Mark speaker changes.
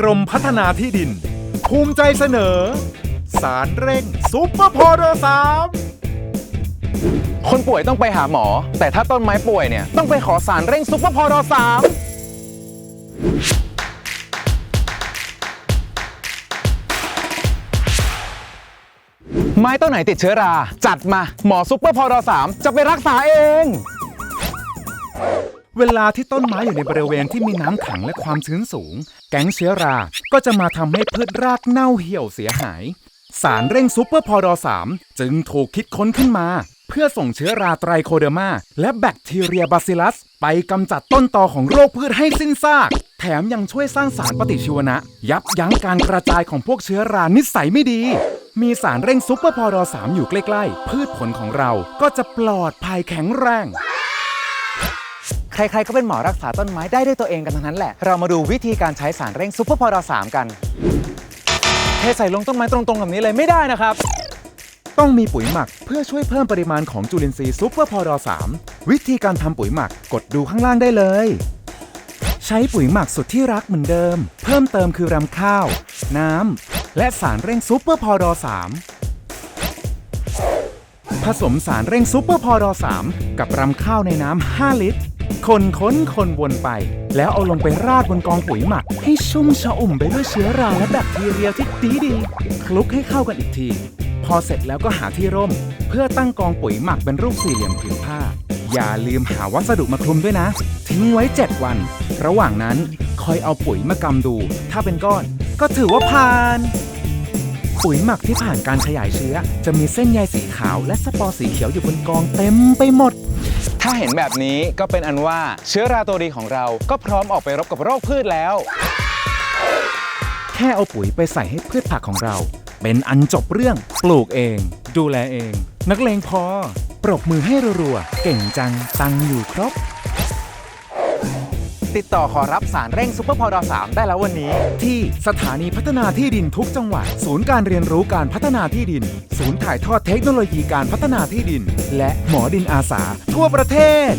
Speaker 1: กรมพัฒนาที่ดิน ภูมิใจเสนอ สารเร่งซุปเปอร์พอร์สาม
Speaker 2: คนป่วยต้องไปหาหมอ แต่ถ้าต้นไม้ป่วยเนี่ย ต้องไปขอสารเร่งซุปเปอร์พอรสามไม้ต้นไหนติดเชื้อรา จัดมาหมอซุปเปอร์พอรสามจะไปรักษาเอง
Speaker 1: เวลาที่ต้นไม้อยู่ในบริเวณที่มีน้ำขังและความชื้นสูง แก๊งเชื้อรา ก็จะมาทำให้พืชรากเน่าเหี่ยวเสียหาย สารเร่งซูเปอร์พอรสามจึงถูกคิดค้นขึ้นมา เพื่อส่งเชื้อราไตรโคเดอร์มาและแบคทีเรียบาซิลัส ไปกำจัดต้นตอของโรคพืชให้สิ้นซาก แถมยังช่วยสร้างสารปฏิชีวนะ ยับยั้งการกระจายของพวกเชื้อรานิสัยไม่ดีมีสารเร่งซูเปอร์พอรสามอยู่ใกล้ ๆ พืชผลของเราก็จะปลอดภัยแข็งแรง
Speaker 2: ใครๆก็เป็นหมอรักษาต้นไม้ได้ด้วยตัวเองกันทั้งนั้นแหละ เรามาดูวิธีการใช้สารเร่งซุปเปอร์พอรสามกัน เทใส่ลงต้นไม้ตรงๆแบบนี้เลยไม่ได้นะครับ
Speaker 1: ต้องมีปุ๋ยหมักเพื่อช่วยเพิ่มปริมาณของจุลินทรีย์ซุปเปอร์พอร3วิธีการทำปุ๋ยหมักกดดูข้างล่างได้เลย ใช้ปุ๋ยหมักสุดที่รักเหมือนเดิม เพิ่มเติมคือรำข้าว น้ำและสารเร่งซุปเปอร์พอร3ผสมสารเร่งซุปเปอร์พอร3กับรำข้าวในน้ำ5 ลิตร คนค้นคนวนไป แล้วเอาลงไปราดบนกองปุ๋ยหมัก ให้ชุ่มชอุ่มไปด้วยเชื้อราและแบคทีเรียที่ดีดีคลุกให้เข้ากันอีกที พอเสร็จแล้วก็หาที่ร่ม เพื่อตั้งกองปุ๋ยหมักเป็นรูปสี่เหลี่ยมผืนผ้า อย่าลืมหาวัสดุมาคลุมด้วยนะ ทิ้งไว้ 7 วัน ระหว่างนั้นคอยเอาปุ๋ยมากำดู ถ้าเป็นก้อนก็ถือว่าผ่านปุ๋ยหมักที่ผ่านการขยายเชื้อ จะมีเส้นใยสีขาวและสปอร์สีเขียวอยู่บนกองเต็มไปหมด
Speaker 2: ถ้าเห็นแบบนี้ก็เป็นอันว่าเชื้อราตัวดีของเราก็พร้อมออกไปรบกับโรคพืชแล้ว
Speaker 1: แค่เอาปุ๋ยไปใส่ให้พืชผักของเรา เป็นอันจบเรื่องปลูกเอง ดูแลเอง นักเลงพอ ปรบมือให้รัวๆเก่งจังตังอยู่ครบ
Speaker 2: ติดต่อขอรับสารเร่งซุปเปอร์พอดสามได้แล้ววันนี้
Speaker 1: ที่สถานีพัฒนาที่ดินทุกจังหวัด ศูนย์การเรียนรู้การพัฒนาที่ดิน ศูนย์ถ่ายทอดเทคโนโลยีการพัฒนาที่ดิน และหมอดินอาสา ทั่วประเทศ